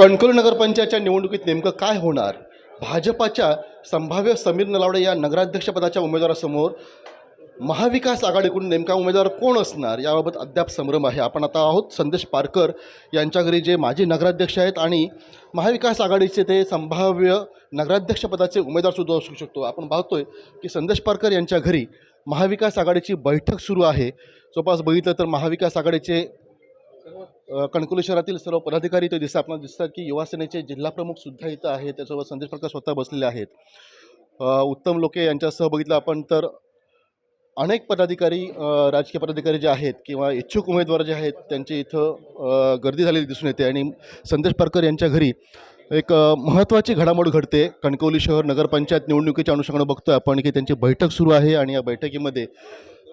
कणकवली नगरपंचायतच्या निवडणुकीत नेमकं काय होणार? भाजपाच्या संभाव्य समीर नलावडे या नगराध्यक्षपदाच्या उमेदवारासमोर महाविकास आघाडीकडून नेमका उमेदवार कोण असणार? याबाबत अद्याप संभ्रम आहे. आपण आता आहोत संदेश पारकर यांच्या घरी जे माजी नगराध्यक्ष आहेत आणि महाविकास आघाडीचे ते संभाव्य नगराध्यक्षपदाचे उमेदवारसुद्धा असू शकतो. आपण पाहतोय की संदेश पारकर यांच्या घरी महाविकास आघाडीची बैठक सुरू आहे. जवळपास बघितलं तर महाविकास आघाडीचे कणकुली शहरातील सर्व पदाधिकारी इथे दिसतात. आपल्याला दिसतात की युवासेनेचे जिल्हाप्रमुख सुद्धा इथं आहेत. त्यासोबत संदेश प्रकाश स्वतः बसलेले आहेत. उत्तम लोके यांच्यासह बघितलं आपण तर अनेक पदाधिकारी राजकीय पदाधिकारी जे आहेत किंवा इच्छुक उमेदवार जे आहेत त्यांची इथं गर्दी झालेली दिसून येते. आणि संदेश पारकर यांच्या घरी एक महत्त्वाची घडामोड घडते. कणकवली शहर नगरपंचायत निवडणुकीच्या अनुषंगानं बघतोय आपण की त्यांची बैठक सुरू आहे आणि या बैठकीमध्ये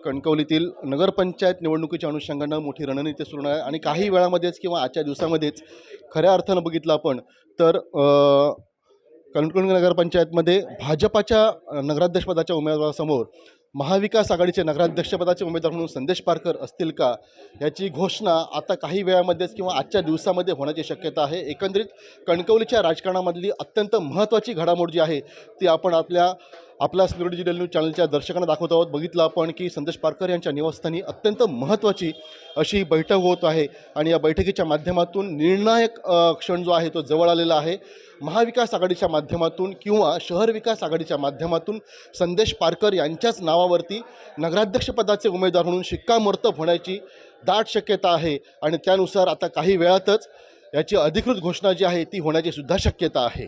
कणकवलीतील नगरपंचायत निवडणुकीच्या अनुषंगानं मोठी रणनीती सुरू आहे. आणि काही वेळामध्येच किंवा आजच्या दिवसामध्येच खऱ्या अर्थानं बघितलं आपण तर कणकवली नगरपंचायतमध्ये भाजपाच्या नगराध्यक्षपदाच्या उमेदवारासमोर महाविकास आघाडीचे नगराध्यक्षपदाचे उमेदवार म्हणून संदेश पारकर असतील का? याची घोषणा आता काही वेळामध्येच किंवा आजच्या दिवसामध्ये होण्याची शक्यता आहे. एकंदरीत कणकवलीच्या राजकारणामधली अत्यंत महत्त्वाची घडामोड जी आहे ती आपण आपल्या आपल्या स्मिरुडी डिजिटल न्यूज चॅनलच्या दर्शकांना दाखवत आहोत. बघितलं आपण की संदेश पारकर यांच्या निवासस्थानी अत्यंत महत्त्वाची अशी बैठक होत आहे. आणि या बैठकीच्या माध्यमातून निर्णायक क्षण जो आहे तो जवळ आलेला आहे. महाविकास आघाडीच्या माध्यमातून किंवा शहर विकास आघाडीच्या माध्यमातून संदेश पारकर यांच्याच नावावरती नगराध्यक्षपदाचे उमेदवार म्हणून शिक्कामोर्तब होण्याची दाट शक्यता आहे. आणि त्यानुसार आता काही वेळातच याची अधिकृत घोषणा जी आहे ती होण्याची सुद्धा शक्यता आहे.